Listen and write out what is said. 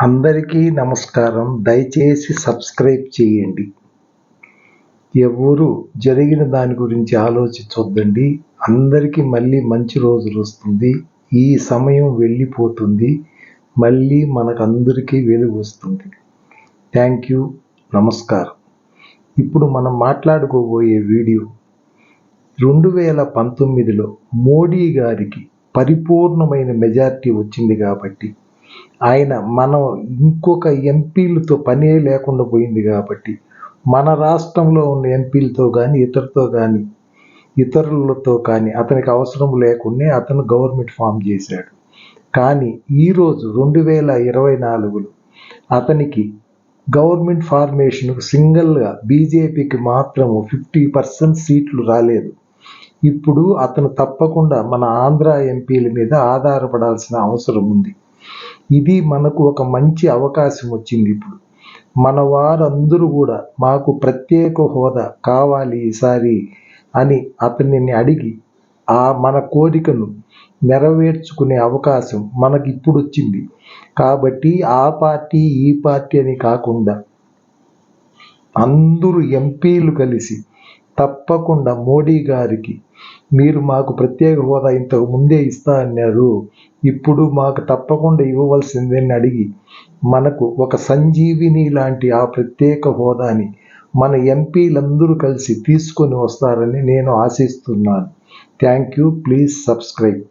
అందరికీ నమస్కారం. దయచేసి సబ్స్క్రైబ్ చేయండి. ఎవరు జరిగిన దాని గురించి ఆలోచించొద్దండి. అందరికీ మళ్ళీ మంచి రోజులు వస్తుంది. ఈ సమయం వెళ్ళిపోతుంది. మళ్ళీ మనకందరికీ వెలుగు వస్తుంది. థ్యాంక్ యూ నమస్కారం. ఇప్పుడు మనం మాట్లాడుకోబోయే వీడియో రెండు వేల పంతొమ్మిదిలో మోడీ గారికి పరిపూర్ణమైన మెజారిటీ వచ్చింది కాబట్టి ఆయన మనం ఇంకొక ఎంపీలతో పనే లేకుండా పోయింది కాబట్టి మన రాష్ట్రంలో ఉన్న ఎంపీలతో కానీ ఇతరులతో కానీ ఇతరులతో కానీ అతనికి అవసరం లేకుండా అతను గవర్నమెంట్ ఫామ్ చేశాడు. కానీ ఈరోజు రెండు వేల ఇరవై నాలుగులో అతనికి గవర్నమెంట్ ఫార్మేషన్కు సింగిల్గా బీజేపీకి మాత్రం ఫిఫ్టీ పర్సెంట్ సీట్లు రాలేదు. ఇప్పుడు అతను తప్పకుండా మన ఆంధ్ర ఎంపీల మీద ఆధారపడాల్సిన అవసరం ఉంది. ఇది మనకు ఒక మంచి అవకాశం వచ్చింది ఇప్పుడు. మన వారందరూ కూడా మాకు ప్రత్యేక హోదా కావాలి ఈసారి అని అతనిని అడిగి ఆ మన కోరికను నెరవేర్చుకునే అవకాశం మనకి ఇప్పుడు వచ్చింది. కాబట్టి ఆ పార్టీ ఈ పార్టీ అని కాకుండా అందరూ ఎంపీలు కలిసి తప్పకుండా మోడీ గారికి మీరు మాకు ప్రత్యేక హోదా ఇంతకు ముందే ఇస్తా అన్నారు. ఇప్పుడు మాకు తప్పకుండా ఇవ్వవలసిందని అడిగి మనకు ఒక సంజీవిని లాంటి ఆ ప్రత్యేక హోదాని మన ఎంపీలందరూ కలిసి తీసుకొని వస్తారని నేను ఆశిస్తున్నాను. Thank you. Please subscribe.